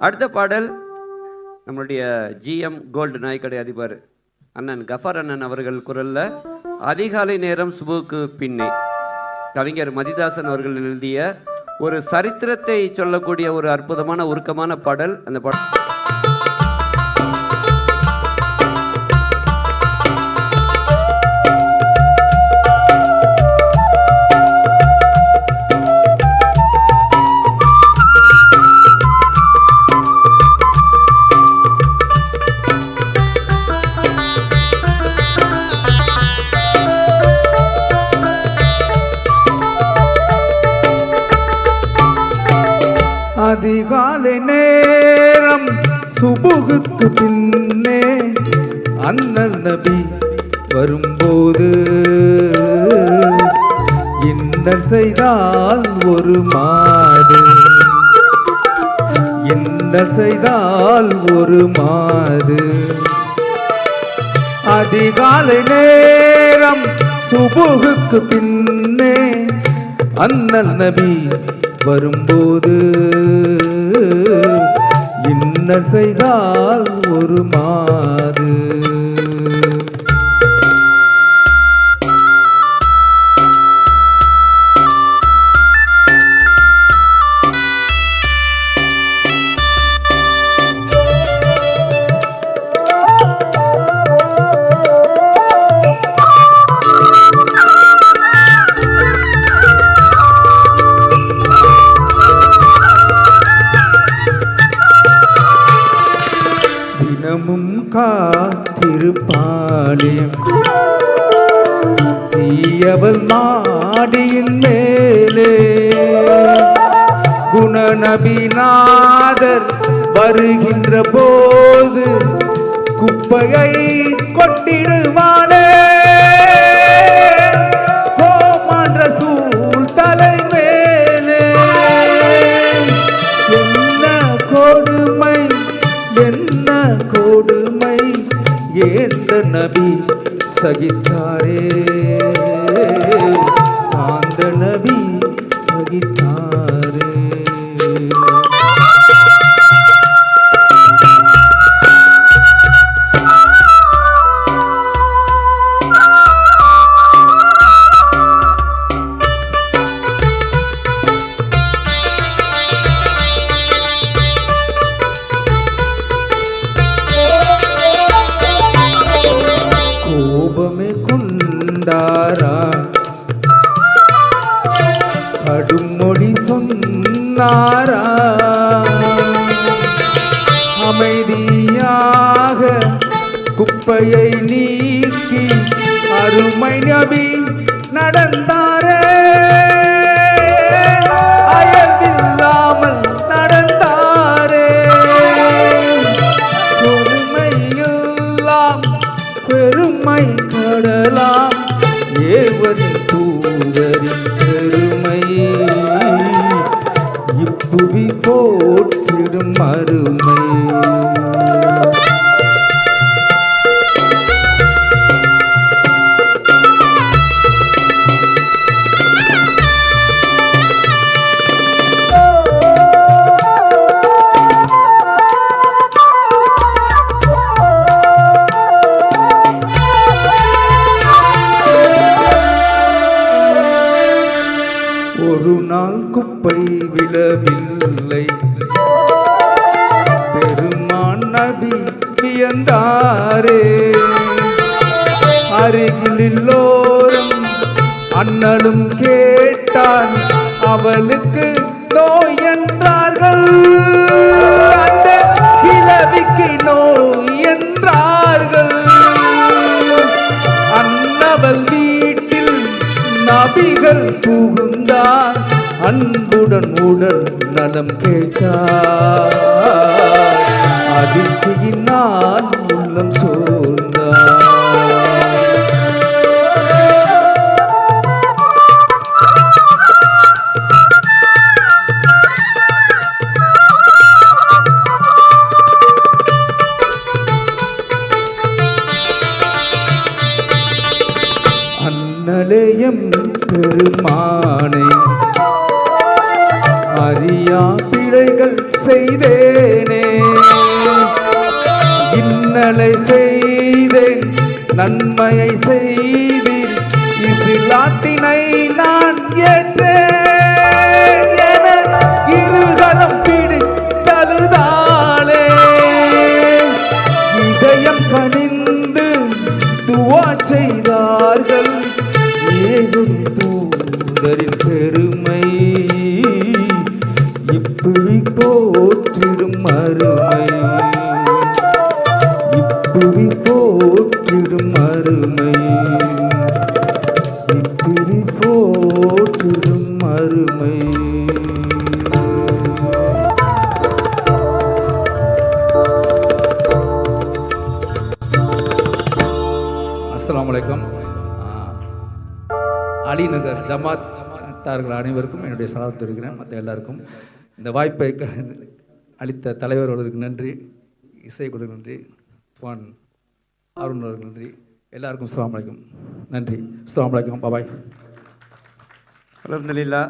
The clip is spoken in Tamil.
அடுத்த பாடல் நம்மளுடைய ஜிஎம் கோல்டு நாய்க்கடை அதிபர் அண்ணன் கஃபர் அண்ணன் அவர்கள் குரலில் அதிகாலை நேரம் சுபுக்கு பின்னே. கவிஞர் மதிதாசன் அவர்கள் எழுதிய ஒரு சரித்திரத்தை சொல்லக்கூடிய ஒரு அற்புதமான உருக்கமான பாடல். அந்த பாடல் சுபுகுக்கு பின்னே அண்ணல் நபி வரும்போது இன்னல் செய்தால் ஒரு மாடு. இன்னல் செய்தால் ஒரு மாடு. அதிகாலை நேரம் சுபுகுக்கு பின்னே அண்ணல் நபி வரும்போது இன்னர் செய்தால் ஒரு மாது. தினமும் காத்திருப்பாளே. தீயவள் நாடியின் மேலே குணநபிநாதர் வருகின்ற போது குப்பையை கொட்டிடுவானே. नबी सगीता शान्ती सवि கடுமொழி சொன்னாரா? அமைதியாக குப்பையை நீக்கி அருமை நபி நடந்தாரே. போற்றிடும் அருமை ஒரு நாள் குப்பை விழவில்லை. நபி வியந்தாரே அருகில் எல்லோரும் அண்ணலும் கேட்டான் அவளுக்கு நோய் என்றார்கள். அந்த கிழவிக்கு நோய் என்றார்கள். அன்னவள் வீட்டில் நபிகள் புகுந்தார் அன்புடன் உடல் நலம் கேட்டார். அதிர்ச்சியினால் உள்ளம் சோர்ந்தார் அன்னலேயம் பெருமானை அறியா பிழைகள் செய்தேனே. இன்னலை செய்தேன் நன்மையை செய்தேன் இசிலாட்டினை நான் ஏற்றேன். என இருகரம் பிடித்ததுதாலே இதயம் கணிந்து துவா செய்தார்கள். ஏதும் தூதரின் பெருமை. இப்படி போற்றிடும் அருமை. அஸ்ஸலாமு அலிநகர் ஜமாத் ஜமாத்தார்கள் அனைவருக்கும் என்னுடைய சலாத்து இருக்கிறேன் மற்ற எல்லாருக்கும். இந்த வாய்ப்பை அளித்த தலைவர் அவர்களுக்கு நன்றி இசைக்குழு நன்றி பான் அருண் அவர்களுக்கு நன்றி எல்லாருக்கும் அஸ்ஸலாமு அலைக்கும் நன்றி அஸ்ஸலாமு பபாய். பாபாய் அலமதுல்லா